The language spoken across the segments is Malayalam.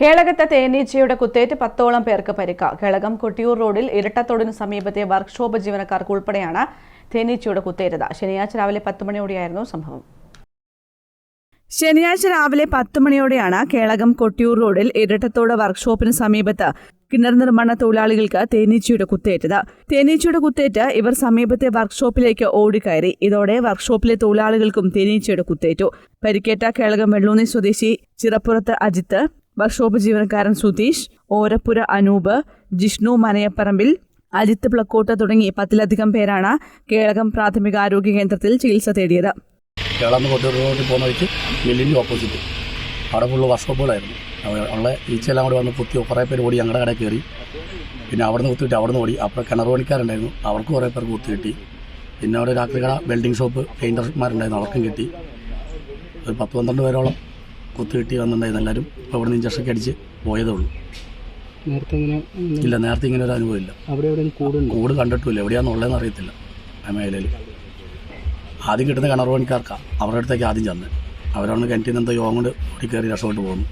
കേളകത്തെ തേനീച്ചയുടെ കുത്തേറ്റ് പത്തോളം പേർക്ക് പരിക്ക്. കേളകം കൊട്ടിയൂർ റോഡിൽ ഇരട്ടത്തോടിന് സമീപത്തെ വർക്ക്ഷോപ്പ് ജീവനക്കാർക്ക് ഉൾപ്പെടെയാണ് തേനീച്ചയുടെ കുത്തേറ്റത്. ശനിയാഴ്ച രാവിലെ പത്ത് മണിയോടെയായിരുന്നു സംഭവം. ശനിയാഴ്ച രാവിലെ പത്ത് മണിയോടെയാണ് കേളകം കൊട്ടിയൂർ റോഡിൽ ഇരട്ടത്തോട് വർക്ക്ഷോപ്പിന് സമീപത്ത് കിണർ നിർമ്മാണ തൊഴിലാളികൾക്ക് തേനീച്ചയുടെ കുത്തേറ്റത്. തേനീച്ചയുടെ കുത്തേറ്റ് ഇവർ സമീപത്തെ വർക്ക്ഷോപ്പിലേക്ക് ഓടിക്കയറി. ഇതോടെ വർക്ക്ഷോപ്പിലെ തൊഴിലാളികൾക്കും തേനീച്ചയുടെ കുത്തേറ്റു. പരിക്കേറ്റ കേളകം വെള്ളൂന്നി സ്വദേശി ചിറപ്പുറത്ത് അജിത്ത് വർക്ക്ഷോപ്പ് ജീവനക്കാരൻ സുധീഷ് ഓരപ്പുര അനൂപ് ജിഷ്ണു മനയപ്പറമ്പിൽ അജിത്ത് പ്ലക്കോട്ട് തുടങ്ങി പത്തിലധികം പേരാണ് കേളകം പ്രാഥമിക ആരോഗ്യ കേന്ദ്രത്തിൽ ചികിത്സ തേടിയത്. കേളകം കോട്ടൂർ പോകുന്ന വഴിക്ക് മില്ലിന്റെ ഓപ്പോസിറ്റ് അവിടെ ഫുള്ള് വർക്ക്ഷോപ്പുകളായിരുന്നു അവിടെ ഉള്ള ഈച്ചയെല്ലാം കൂടി വന്ന് കുത്തി കുറേ പേര് ഓടി ഞങ്ങളുടെ കടയിൽ കയറി. പിന്നെ അവിടെ നിന്ന് കുത്തിയിട്ട് അവിടെ നിന്ന് ഓടി. അപ്പോൾ കിണർ പണിക്കാരുണ്ടായിരുന്നു. അവർക്ക് കുറേ പേർക്ക് കുത്തി കിട്ടി. പിന്നെ അവിടെ രാത്രി കട ബിൽഡിംഗ് ഷോപ്പ് പെയിന്റർമാരുണ്ടായിരുന്നു അവർക്കും കിട്ടി. ഒരു പത്ത് പന്ത്രണ്ട് പേരോളം കുത്തി കിട്ടി വന്നിട്ടുണ്ടായിരുന്നു എല്ലാവരും. ഇപ്പോൾ അവിടെ നിന്ന് ഇഞ്ചക്ഷനൊക്കെ അടിച്ച് പോയതേ ഉള്ളൂ. നേരത്തെ ഇങ്ങനെ ഇല്ല നേരത്തെ ഇങ്ങനെ ഒരു അനുഭവം ഇല്ല. അവിടെ എവിടെയും കൂടുണ്ടോ? കൂട് കണ്ടിട്ടില്ല എവിടെയാണെന്നുള്ളതെന്ന് അറിയത്തില്ല. ആ മേഖലയിൽ. ആദ്യം കിട്ടുന്ന കിണർ പണിക്കാർക്കാണ് അവരുടെ അടുത്തേക്ക് ആദ്യം ചെന്ന്. അവരാണ് കിണറ്റിൽ നിന്ന് എന്തോ യോഗം കൊണ്ട് ഓടി കയറി രക്ഷപ്പെട്ട് പോകുന്നു.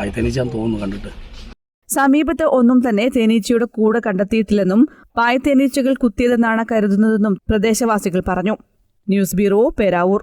ആയിത്തേനീച്ചാന്ന് തോന്നുന്നു കണ്ടിട്ട്. സമീപത്ത് ഒന്നും തന്നെ തേനീച്ചയുടെ കൂടെ കണ്ടെത്തിയിട്ടില്ലെന്നും പായ് തേനീച്ചകൾ കുത്തിയതെന്നാണ് കരുതുന്നതെന്നും പ്രദേശവാസികൾ പറഞ്ഞു. News bureau Peravoor.